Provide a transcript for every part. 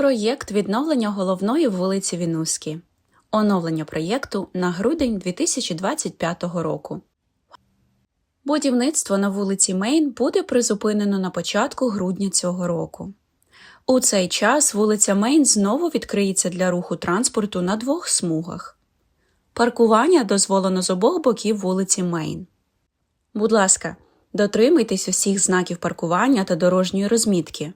Проєкт відновлення головної вулиці Вінуські. Оновлення проєкту на грудень 2025 року. Будівництво на вулиці Мейн буде призупинено на початку грудня цього року. У цей час вулиця Мейн знову відкриється для руху транспорту на двох смугах. Паркування дозволено з обох боків вулиці Мейн. Будь ласка, дотримуйтесь усіх знаків паркування та дорожньої розмітки.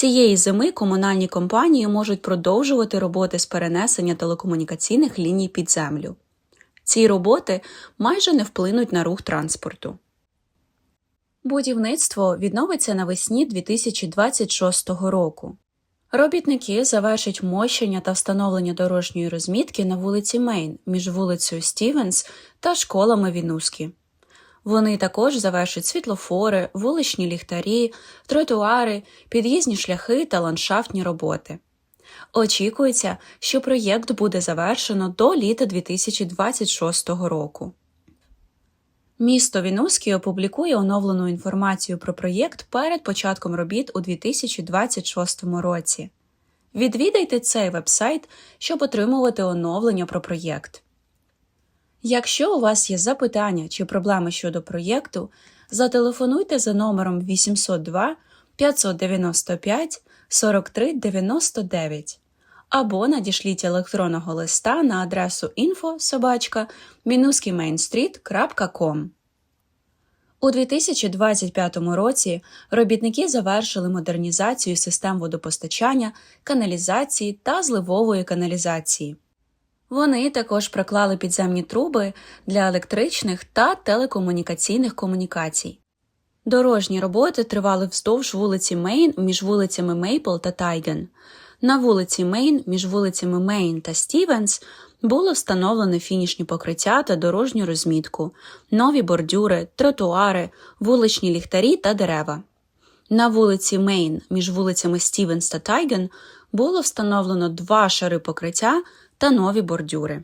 Цієї зими комунальні компанії можуть продовжувати роботи з перенесення телекомунікаційних ліній під землю. Ці роботи майже не вплинуть на рух транспорту. Будівництво відновиться навесні 2026 року. Робітники завершать мощення та встановлення дорожньої розмітки на вулиці Мейн між вулицею Стівенс та школами Вінускі. Вони також завершать світлофори, вуличні ліхтарі, тротуари, під'їзні шляхи та ландшафтні роботи. Очікується, що проєкт буде завершено до літа 2026 року. Місто Вінуський опублікує оновлену інформацію про проєкт перед початком робіт у 2026 році. Відвідайте цей вебсайт, щоб отримувати оновлення про проєкт. Якщо у вас є запитання чи проблеми щодо проєкту, зателефонуйте за номером 802 595 43 99 або надішліть електронного листа на адресу info У 2025 році робітники завершили модернізацію систем водопостачання, каналізації та зливової каналізації. Вони також проклали підземні труби для електричних та телекомунікаційних комунікацій. Дорожні роботи тривали вздовж вулиці Мейн між вулицями Мейпл та Тайген. На вулиці Мейн між вулицями Мейн та Стівенс було встановлено фінішні покриття та дорожню розмітку, нові бордюри, тротуари, вуличні ліхтарі та дерева. На вулиці Мейн між вулицями Стівенс та Тайген було встановлено два шари покриття та нові бордюри.